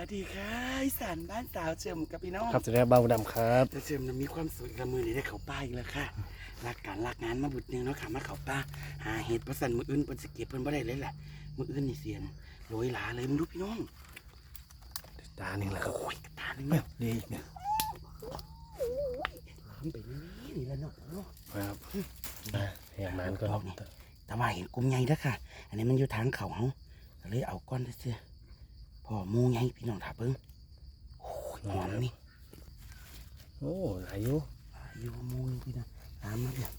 วัสดีค่ะอีสานบ้านสาวเจิมกับพี่น้องครับสวัสดีครับบ้าวดำครับแต่เจิมนะมีความสุขกับมือนี้ได้เขาป้าอีกแล้วค่ะรักการรักงานมาบุดหนึงเนาะค่ะมาเขาป้าหาเห็ดประสันมืออื่นเพิ่นสเก็บเพิ่นบ่ได้เลยแหละมืออื่นนี่เสียนโรยหลาเลยมึงดูพี่น้องตาหนึ่งแล้วครับโอ้ยกระตาหนึงเนี่เนี่ยยดีเนี่ยล้ำไปนี่นี่แล้วเนาะเนาะครับมาแหกมันก็แต่ว่าเห็นกลุ่มใหญ่แล้วค่ะ อันนี้มันอยู่ทางเขาเฮาก็เลยเอาก้อนเสื้อๆ พอหมูใหญ่พี่น้องถาเบิ่งโอ้ยหอมนี่โอ้หลายอยู่อยู่มูนพี่นะตามมาเนี่ย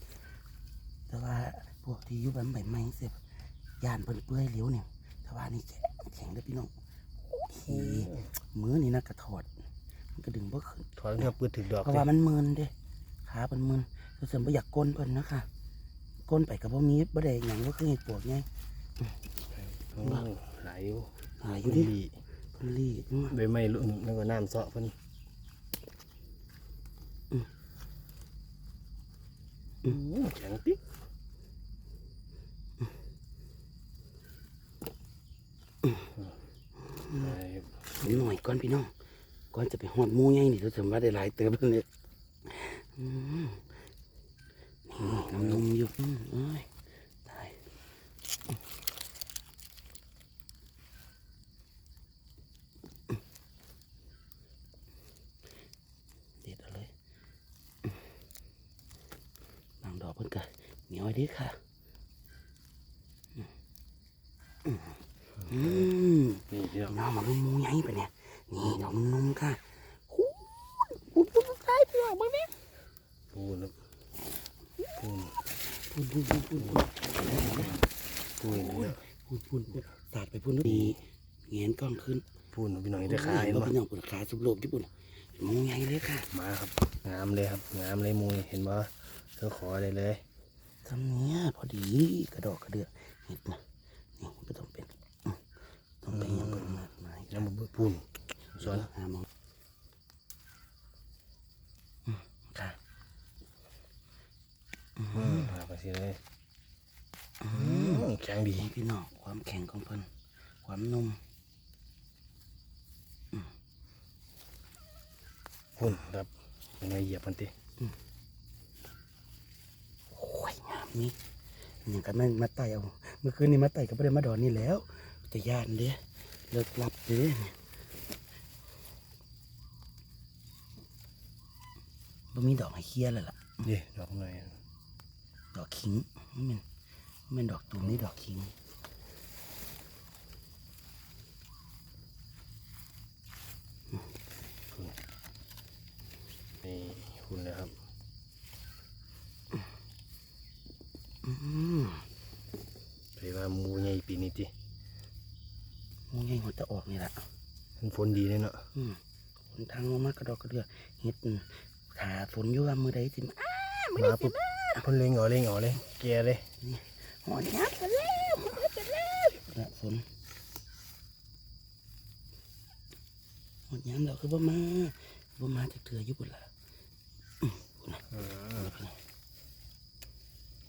แต่ว่าพวกที่อยู่แบบใบไม้เสียบย่านเปิ้นเปื่อยเหลวเนี่ยแต่ว่านี่แข็งแข็งเด้อพี่น้องโอ้ยมือนี่นะกระถอด มันก็ดึงบ่ขึ้นถอนเนื้อปืดถึงดอกเพราะว่ามันมึนเด้ขาเป็นมึนก็เสริมบ่อยากก้นเพิ่นนะคะก้นไปกับบ่มีบ่ได้หยังบ่คือเห็ดปวกไงโอ้หลายอยู่หาอยู่ดิ ดีเพิ่นรีดใบไม้ลุ่นแล้วก็น้ำเสาะเพิ่นแข็งติ๊กผมหน่อยก่อนพี่น้อง ก่อนจะไปหอดมูใหญ่นี่ก็เสริมว่าได้หลายเติบแล้วเนี่ยนี่น้ำนมอยู่อ้ยตาย เด็ดเอาเลยบางดอก เพิ่นก็เหนียวไอ้เดีค่ะอืมนี่พี่น้องน้องมาดูมูใหญ่ปะเนี่ยนี่ดอกมันนุ่มค่ะหูพูดพูดพูดใช่พี่น้องมึงเนี่ยปูนปูนพูดพูดพูดพูดพูดปูนเนี่ยพูดพูดพูดสาดไปพูดนี่เงียนกล้องขึ้นปูนพี่น้องได้ขายเห็นเนาะว่าพี่น้องปวดขาสุบโลบญี่ปุ่นมูใหญ่เลยค่ะ มาครับงามเลยครับงามเลยมูเห็นบ่ เธอขอได้เลยทำเนี้ยพอดีกระดอกกระเดือกเห็ดนะนี่ไม่ต้องเป็นอืมต้องเป็นอยังก่อนมากมายยังบ่ปูนสวนหามองอืมค่ะอืมหาไปสิเลยอืมแข็งดีของพี่น้องความแข็งของเพิ่นความนุ่มพุ่นครับเป็นไงเหยียบมันติโอ้ ยงามนี่อย่างกันมันมาไต่เอา เมื่อคืนนี้มาไต่กับประเด็นมาดอนนี่แล้ว จะย่านเด้เลิกลับเด้บ่มีดอกให้เคลียร์แล้วล่ะนี่ดอกหน่อยดอกขิงมันเป็นมันเป็นดอกตูมนี่ดอกขิงนี่คุณนะครับ อืม ไปว่าหมูใหญ่ปีนี้ติมูใหญ่หัวจะออกนี่แหละมันฝนดีเลยเนาะอืมหนทางลงมากระดอกกระเดือเฮ็ดขาฝนอยู่ว่ามือใดสิมามาปุ๊บเพ่นเล็งเออเล็งเออเลยแกเลยหอนยับกันแล้วหอนยับกันแล้วละฝนหอนยับแล้วคือบ่มาบ่มาจากเถื่ออยู่บุนละ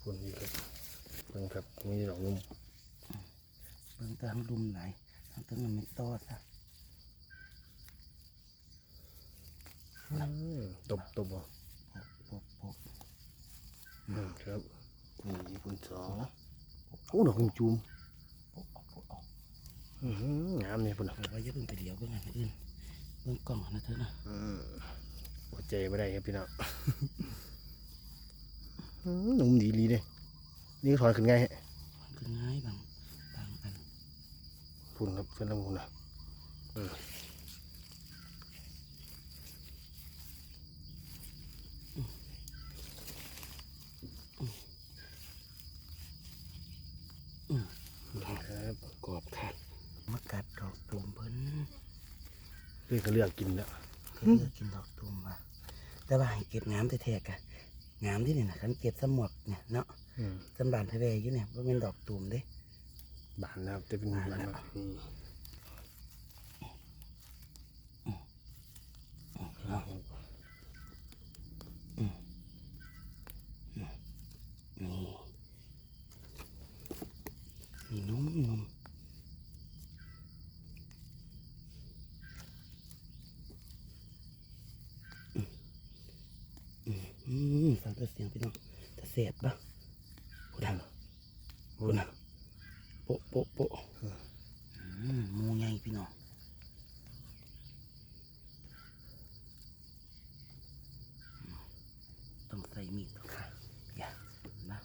ฝนดีครับ เบิ่งครับมีดอกนุ่มเบิ่งตามลุมไหลายทางต้นมันไม่ตอดซะตบตบบ่ปกปกอืมครับนี่คุณสองโอ้ดอกหุ่มจูมปกออกปกออกอื้อหืองามเลยพุ่นน่ะเอาไว้อย่าเพิ่งไปเดียวเบิ่งอันอื่นเบิ่งกล่องนะเธอนะอืมอดใจไม่ได้ครับพี่น้องอื้อหนุ่มดีลีเลย นี่ถอนขึ้นไงฮะมันคือง่ายบางบางอันพุ่นครับเพื่อนลำพุ่นนะอืมครับกรอบค่ะมากัดดอกตูมเพิ่นเลือกก็เลือกกินแล้วเลือกกินดอกตูมว่ะแต่ว่าให้เก็บน้ำแท้ๆกะน้ำที่นี่นะคันเก็บสมวกเนี่ยเนาะ จำบานทะเลยี่เนี่ยว่าเป็นดอกตูมเด้บานนะครัจะเป็นบานแบบนี้นี่นุ่มนุ่มอืมฟังเสียงพี่น้องจะเสียบปะ พูดดังพูดนะโปะโปะโปะอืมหมูใหญ่พี่น้องต้องใส่มีดค่ะอย่านะ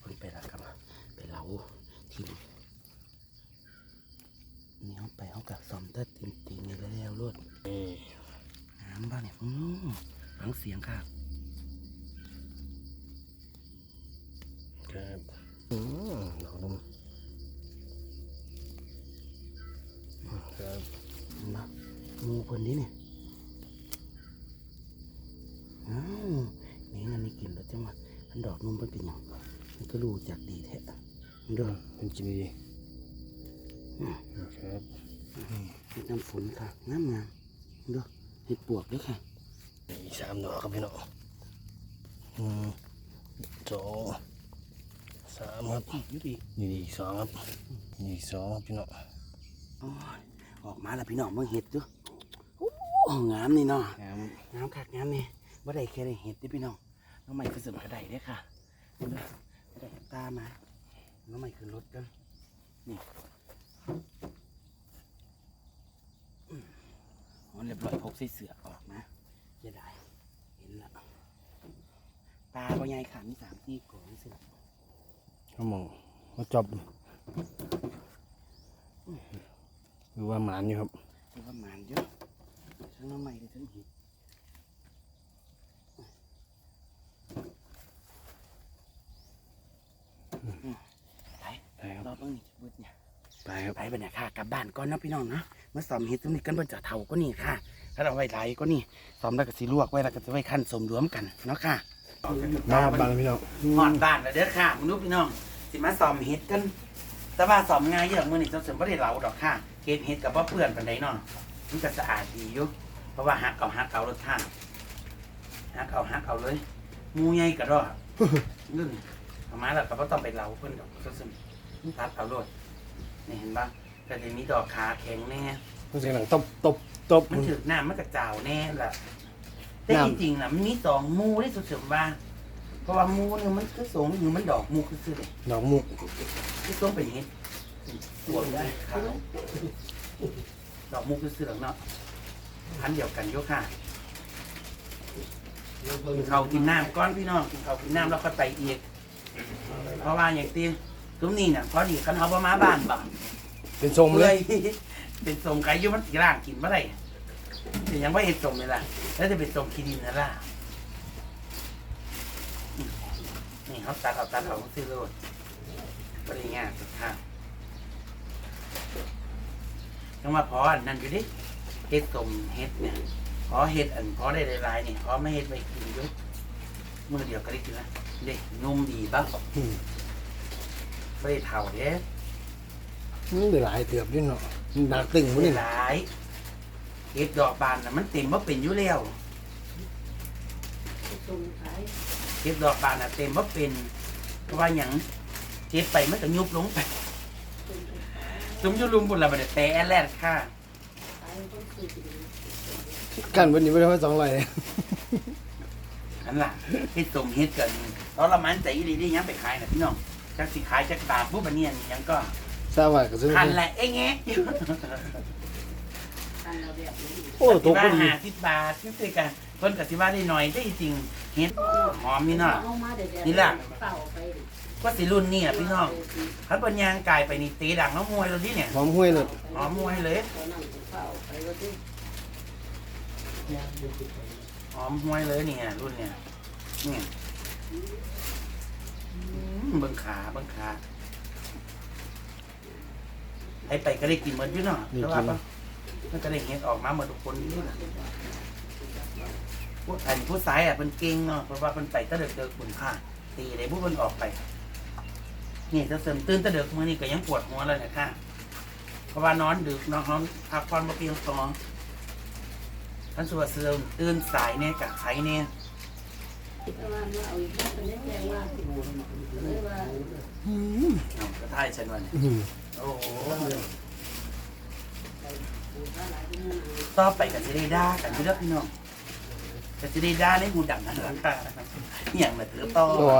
เพิ่งไปแล้วครับไปเหลาทีมนี่เขาไปเขากับซอมเตอร์ติมติงนี่แล้วรวด นี่ น้ำบ้านเนี่ยอืม ฟังเสียงค่ะครับอืมดอกนมครับนะงูเพิ่นนี้เนี่ยอ้าวนี่งันนี่กินแล้วจังหวะอันดอกนมเพิ่นเป็นหยังมันก็รู้จักดีแท้มันเด้อเป็นกินดีอืมครับเฮ็ดน้ำฝนค่ะงามงามมันเด้อเห็ดปวกด้วยค่ะ อีกสามดอกครับพี่น้องอืมสองสามครับอยุดีนี่อีกสองครับนี่อีกสองครับพี่น้องโอ้ยออกมาแล้วพี่น้องเบิ่งเห็ดดูโอ้งามนี่เนาะครับงามคักงามนี่บ่ได้แค่ได้เห็ดเด้อพี่น้องน้องใหม่คือสมกระไดเด้อค่ะเอาเด้อบ่ได้ตามมาน้องใหม่ขึ้นรถกันนี่อืมมันเรียบร้อยพกใส่เสือออกนะจะได้เห็นละ ปลาบ่ใหญ่ค่ะมีสามที่กองสิเขามองเขาจอบหรือว่าหมานอยู่ครับเรียกว่าหมานเยอะทั้งน้องใหม่เลยทั้งเห็ดอืมไปได้ครับรอบเบิ่งนี่จะเบิดเนี่ยไปครับไปไปเนี่ยค่ะกลับบ้านก่อนนะพี่น้องนะมาซ้อมเฮ็ดตรงนี้กันเพิ่นจะเท่าก็นี่ค่ะ ถ้าเราไว้ไหลก็นี่ซ้อมแล้วก็สิลวกไว้แล้วก็จะไว้ขั้นสมรวมกันเนาะค่ะ มาครับบางพี่น้องหอดบ้านแล้วเด้อค่ะมึงดูพี่น้อง สิมาซ้อมเฮ็ดกัน แต่ว่าซ้อมง่ายอยู่ดอกมื้อนี้ต้องเสริมบ่ได้เหลาดอกค่ะเฮ็ดเฮ็ดกับบ่เปื้อนปานใดเนาะมันก็สะอาดดีอยู่เพราะว่าหักเอาหักเอารสชาติหักเอาหักเอาเลยหมูใหญ่ก็รอดนึ่งเอามาแล้วก็บ่ต้องไปเหลาเพิ่นดอกซึมๆตัดเอาโลดนี่เห็นปะก็จะมีดอกขาแข็งแน่มันเสียงหนังตบตบตบมันถือน้ำมันกระเจ้าแน่ละ แต่น้ำจริงๆนะมันมีสองหมูได้สุดเสริมว่าเพราะว่าหมูเนี่ยมันคือสงหรือมันดอกหมูคือซื่อเลยดอกมุกคือต้องเป็นอย่างนี้ตัวได้ขาวดอกหมูคือซื่อหรอกเนาะพันธุ์เดียวกันโยค่ะกินข้าวกินน้ำก้อนพี่น้องกินข้าวกินน้ำแล้วก็ไปอีกเพราะว่าอย่างตีตุ้มนี่เนี่ยพอดีคันเขาว่ามาบ้านบ่เป็นทรงเลเลย ย เป็นสมไก่อยุ่มันร่างกินเมื่อไหร่ แต่ยังว่าเห็ดสมเลยล่ะ แล้วจะเป็นสมคีดินนะล่ะนี่เขาตัดเอาตัดเอาซื้อโลดก็ได้ง่ายสุดท้ายยังมาพออันนั่นอยู่ดิเห็ดสมเห็ดเนี่ยพอเห็ดอันพอได้หลายๆนี่พอไม่เห็ดไปกินอยุ่มือเดียวก็ได้กินนะเด็กนุ่มดีบ้างอืมไม่ได้เท่าเด้นี่ได้หลายเตือบด้วยเนาะมันหนักตึงมั้ไม่นี่หลาย เห็ดดอกบานน่ะมันเต็มว่าเป็นอยู่แล้วเห็ดดอกบานน่ะเต็มว่าเป็นเพราะว่าอย่างเห็ดไปมันก็ยุบลงไปสมอยุลุมบุญละบัดนี้แต่แอดแลดค่ะกันวันนี้ไม่ได้ว่าสองร้อยเลยนั่นล่ะเห็ดสมเห็ดกันตอนละมันใจดีดียังไปขายนะพี่น้องจักสิขายจักบาทผู้บันเนียนยังก็ทราบว่าก็ซื้อพันแหละเอ้งแงะ โอ้ตกว่าคนห้าสิบบาทนี่คือกันเพิ่นก็สิว่าได้หน่อยได้จริงเห็ดหอมนี่เนาะนี่ล่ะก็สิรุ่นนี่อะพี่น้องคันปัญญางกายไปนี่ตีดังน้องมวยเลยที่เนี่ยหอมห้วยเลยหอมมวยเลยหอมมวยเลยเนี่ยรุ่นเนี่ยเนี่ยอืมเบิ้งขาเบิ้งขาไอ้ไปก็ได้กินเหมือนพี่เนาะแต่ว่าปะ มันก็ได้เห็นออกมาเหมือนทุกคนนี่แหละผู้อันผู้สายอะเป็นเก่งเนาะเพราะว่าเป็นไปตะเด็กเด็กบุญค่าตีได้ผู้มันออกไป นี่จะเสริมตื่นแตะเด็กมือนี่ก็ยังปวดหัวเลยนะค่ะ เพราะว่านอนดึกนอนนอนพักผ่อนมาเพียงพอท่านสุวรรณเสื่อมตื่นสายเนี่ยกับไข่เนี่ยเอากระท่ายฉันวันอืมโอ้โห ต่อไปกับจะได้ด่ากันเด้อพี่น้องก็จะได้ด่าในหูดังนั่นแหละค่ะอหย่างแบบเถือต่อตัว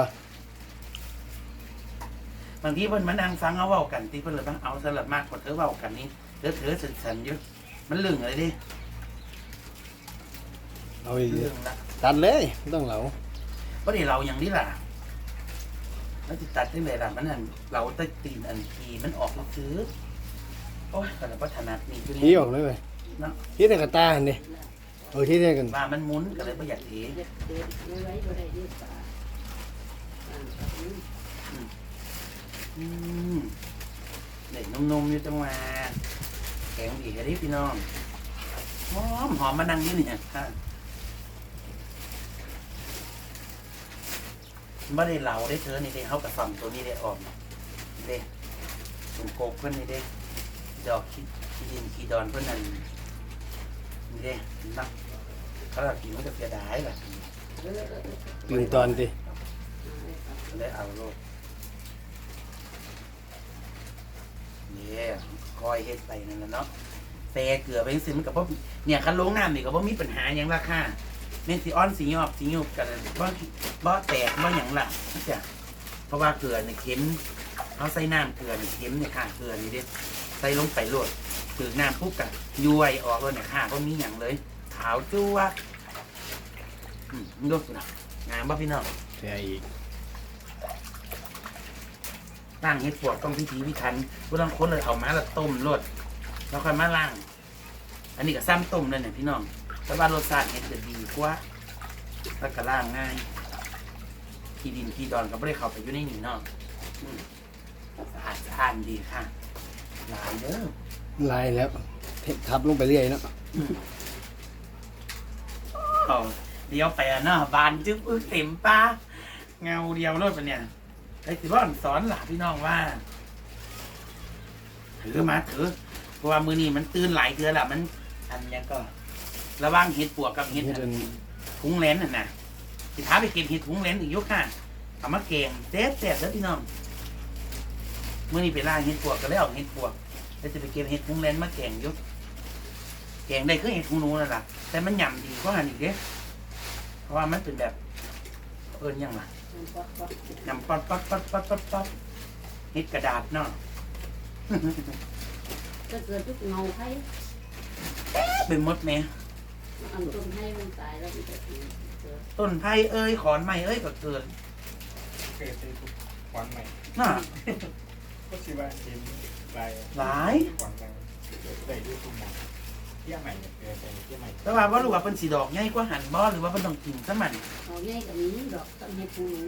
บางทีเพิ่นมานั่งฟังเอาเว้ากันที่เพิ่นเลยบ้างเอาสลับมากกว่าเธอเว้ากันนี่เธอเธอสันสันๆอยู่มันเรื่องอะไรดิเอาอีกเรื่องละตัดเลยไม่ต้องเหลาก็เดี๋ยวเราอย่างนี้ล่ะแล้วติดตัดได้เลยล่ะมันอันเราตะตีนอันทีมันออกแล้วซื้อ โอ้ยแต่ละพัฒนานี่คือที่ออกเลยเว้ยเนาะที่ในกระตาเห็นดิเออที่ในกันว่ามันหมุนก็เลยไม่อยากเทอืมเด็กนุ่มๆอยู่จังหวะแข็งดีแค่นี้พี่น้องหอมหอมมานั่งอยู่เนี่ยค่ะไม่ได้เราได้เธอนี่ได้เขากระส่อมตัวนี้ได้ออกเนี่ยเด้ตรงโกกเพื่อนนี่เด้ ดอกขี้ขี้ดินขี้ดอนเพื่อนนั่นนี่เด้นักเขาเรากินมันจะเสียดายแหละตื่นตอนดิเลยเอาโลดเนี่ยคอยเฮ็ดไปนั่นแหละเนาะเตะเกลือไปสิมันกับว่าเนี่ยคันลงน้ำนี่ก็บ่มีปัญหาหยังราคาเม่นสิอ้อนสีหยอบสีหยบกันบ่บ่แตกบ่หยังล่ะจ้ะเพราะว่าเกลือเนี่ยเค็มเอาใส่น้ำเกลือเนี่ยเค็มเนี่ยค่ะเกลือนี่เด้ ใส่ลงไปโลดถือน้ำปุ๊บกะย้วยออกเลยเนี่ยค่ะบ่มีหยังเลย ขาวจั่วอืมดูสินะงามบ่พี่น้องเสียอีกล่างเห็ดปวกต้องพิธีพิถันผู้ต้องค้นเลยเอามาแล้วต้มรดแล้วค่อยมาล่าง อันนี้ก็ซ้ำต้มเลยเนี่ยพี่น้องแต่ว่ารสชาติเห็ดจะดีกว่าแล้วก็ล่างง่ายขี้ดินขี้ดอนก็ไม่ได้เข้าไปอยู่ในนี่เนาะอืมสะอาดสะอาดดีค่ะ หลายเด้อลายแล้วทับลงไปเรื่อยเนาะเอาเดียวไปอะเนาะบานจึ๊บอึ้งเต็มป้าเงาเดียวรถปะเนี่ยไอ้สิว่าสอนหล่ะพี่น้องว่าถือมาถือเพราะว่ามือนี้มันตื่นหลายเดือนละมัน อันเนี้ยก็ ระหว่างเห็ดปวกกับเห็ดเฮ็ดอัอันนถุงเลนน่ะนะสิท้าไปเก็บเห็ดถุงเลนอีกอยุคค่ะเอามาเกงเจ๊เจ๊แล้วพี่น้อง มือนี้ไปล่าเห็ดปวกก็เลยเอาเห็ดปวกแล้วจะไปเก็บเห็ดถุงเลนมาแกงอยุคแกงได้คือเห็ดถุงนูนั่นแหละแต่มันหย่ำดีกว่าหันอีกเด้เพราะว่ามันเป็นแบบเอิญยังล่ะยำป๊อดป๊อดป๊อดป๊อดป๊อดป๊อดเห็ดกระดาษเนาะ ก็เกิดทุกเงาให้เป็นมดแม่อันต้นให้มันตายแล้วมันจะเกิดต้นไผ่เอ้ยขอนไม้เอ้ยก็เกิดเกิดในทุกวันใหม่น่ะ ก็สิว่าเห็นลาย หลายวันใหม่เกิดได้ด้วยทุกหมองเที่ยงใหม่เนี่ยเกิดในเที่ยงใหม่แต่ว่าว่ารู้ว่าเป็นสีดอกใหญ่กว่าหันบ่หรือว่าเป็นดอกกิ่งซะมันเอาง่ายกับนี้ดอกต้นให้ปูน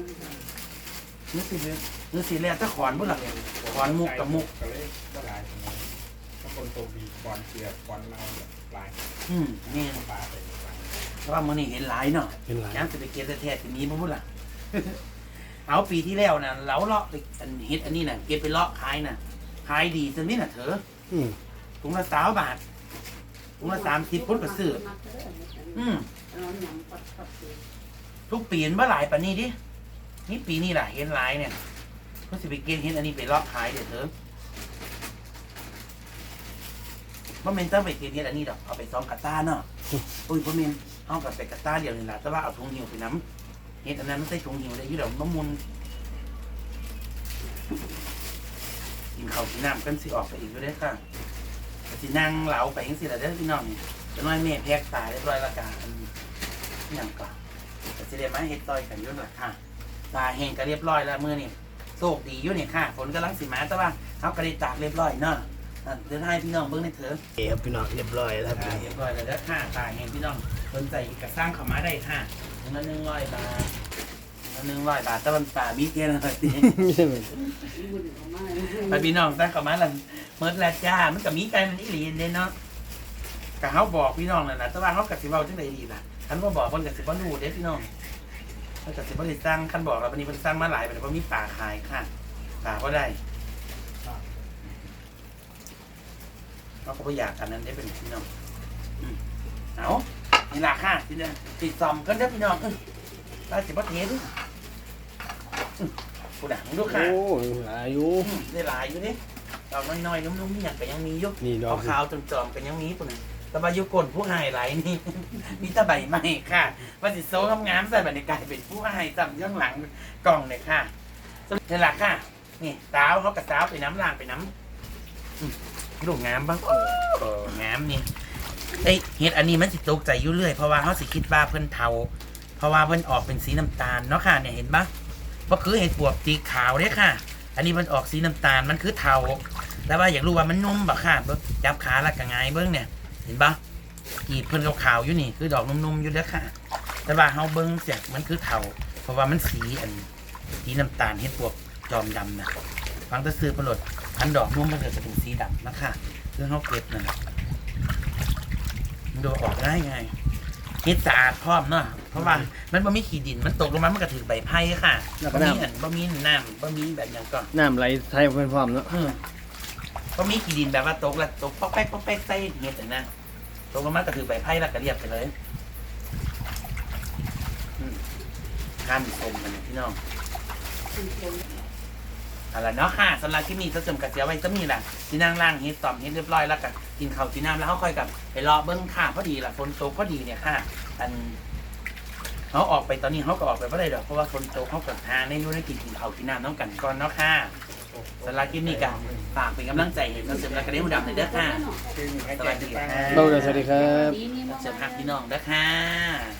นึกสิเลยนึกสิแล้วถ้าขอนบ่ล่ะขอนมุกกับมุกก็เลยก็ลายตรงนี้ถ้าคนตัวบีก่อนเสียก่อนเราเนี่ยลายอืมนี่ปลาไปลายแต่ว่ามื้อนี้เห็นหลายเนาะเป็นลายยามสิไปเก็บแต่แท้ๆสิมีบ่พุ่นล่ะเอาปีที่แล้วน่ะเราเลาะไปอันเฮ็ดอันนี้น่ะเก็บไปเลาะขายน่ะ ขายดีจังนี้น่ะเถอะอืมถุงละ20บาทถุงละ30พุ่นก็ซื้ออืมเราหนังปัดปัดเสียทุกปีมันบ่หลายปานนี้ดินี่ปีนี้ล่ะเห็นหลายเนี่ยเพิ่นสิไปเก็บเฮ็ดอันนี้ไปเลาะขายเด้อเถอะบ่แม่นต้องไปเก็บเฮ็ดอันนี้ดอกเอาไปซ้อมกระต้าเนาะอุ้ยบ่แม่นเอากับไปกระต้าเดียวนี่ล่ะแต่ว่าเอาถุงหิวไปน้ำเฮ็ดอันนั้นมันใส่ถุงหิวได้อยู่ดอกมะมุน กินข้าวกินน้ำกันสิออกไปอีกอยู่เด้อค่ะก็สินั่งเหลาไปจังซี่ล่ะเด้อพี่น้องนี่จะน้อยแม่แพกตายเรียบร้อยและกันอันนี้หยังก็ก็สิได้มาเฮ็ดต่อยกันอยู่ล่ะค่ะ ตาแห้งก็เรียบร้อยแล้วมื้อนี้โชคดีอยู่นี่ค่ะ ฝนกำลังสิมาแต่ว่าเฮาก็ได้ตากเรียบร้อยเนาะอะเดี๋ยวให้พี่น้องเบิ่งในเถอะโอเคครับพี่น้องเรียบร้อยแล้วครับอ่าเรียบร้อยแล้วเด้อค่ะตายเห็นพี่น้องสนใจกระสร้างเขามาได้ค่ะถุงละหนึ่งร้อยบาทถุงละ หนึ่งร้อยบาทแต่มันป่ามีเทียนอะไรตีไม่ใช่เหมือนบุญของมันไปพี่น้องตั้งเขามาแล้วเมื่อแล้วจ้ามันก็มีใจมันอีหลีเด้เนาะกะเขาบอกพี่น้องนั่นนะแต่ว่าเขากะสิเว้าจังไดดีล่ะคันบ่บอกเพิ่นกะสิบ่รู้เด้พี่น้องเพิ่นกะสิบ่ได้สร้างคันบอกแล้ววันนี้เพิ่นสร้างมาหลายไปแล้วบ่มีป่าขายค่ะป่าบ่ได้เขาก็บ่อยากกันนั้นได้เป็นพี่น้องอืมเอานี่ล่ะค่ะที่เนี่ยติดซอมกันเด้อพี่น้องเออตาสิบ่เท ดิอืมกูดังดูค่ะโอ้หลายอยู่อืมได้หลายอยู่ดิดอกน้อยๆนุ่มๆนี่อย่างก็ยังมีอยู่นี่ดอกขาวๆจอมๆก็ยังมีปุ่นนะแต่ว่าอยู่ก้นผู้หายไหลายนี่ มีแตะใบไม้ค่ะว่าสิโซ่งามๆใส่บรรยากาศเป็นผู้หายจำย่างหลังกล่องเลยค่ะนี่แหละค่ะ นี่สาวเขากับสาวไปน้ำล่างไปน้ำอืมลูกงามบ้างเอองามนี่เอ้ยเฮ็ดอันนี้มันสิตกใจอยู่เรื่อยเพราะว่าเขาสิคิดว่าเพิ่นเทาเพราะว่าเพิ่นออกเป็นสีน้ำตาลเนาะค่ะเนี่ยเห็นปะ ก็คือเห็ดปวกสีขาวเด้ค่ะ อันนี้มันออกสีน้ำตาลมันคือเทาแต่ว่าอยากรู้ว่ามันนุ่มปะค่ะเบิ่งจับขาล้วก็ไงเบิ้งเนี่ย เห็นปะกีบเพิ่นขาวๆอยู่นี่ คือดอกนุ่มๆอยู่เด้อค่ะ แต่ว่าเฮาเบิ้งเสียมันคือเทาเพราะว่ามันสีอันสีน้ำตาลเห็ดปวกจอมดำนะฟังตะซื้อผลดอันดอกนุ่มมันก็จะเป็นสีดำนะคะคือเฮาเก็บนั่นน่ะมันดูออกง่ายไง เฮ็ดสะอาดพร้อมเนาะเพราะว่ามันบ่มีขี้ดินมันตกลงมามันก็ถือใบไผ่ค่ะแล้วก็บ่น้มีอันบ่มีน้ำบ่มีแบบหยังก็ำน้ำไหลไทยเพิ่นพร้อมเนาะเออบ่มีขี้ดินแบบว่าตกแล้วตกป๊อกแป๊กป๊อกแป๊กใส่เฮ็ดอันนะตกลงมาก็ถือใบไผ่แล้วก็เรียบไปเลยอืมขั้นสมกันเนี่ยพี่น้องเป็นคน เอาล่ะเนาะค่ะสำหรับที่มีก็เสริมกับเสียไว้จะมีแหละที่นั่งล่างเฮ็ดตอมเฮ็ดเรียบร้อยแล้วก็กินข้าวกินน้ำแล้วเขาค่อยกลับไปรอเบิ้งค่ะพอดีล่ะฝนตกพอดีเนี่ยค่ะ อันเขาออกไปตอนนี้เขาก็ออกไปเพราะอะไรดอกเพราะว่าฝนตกเขากับทางในรู้ในกินกินข้าวกินน้ำน้องกันก่อนเนาะค่ะสำหรับคลิปนี้ก็ฝากเป็นกำลังใจให้ก็เสริมและกระเด้หูดำเลยเด้อค่ะคือให้สแจ้วังสดีที่ตั้งค่ะเบ้าเลยสวัสดีครับดีนี่เสริมหักพี่น้องเด้อค่ะ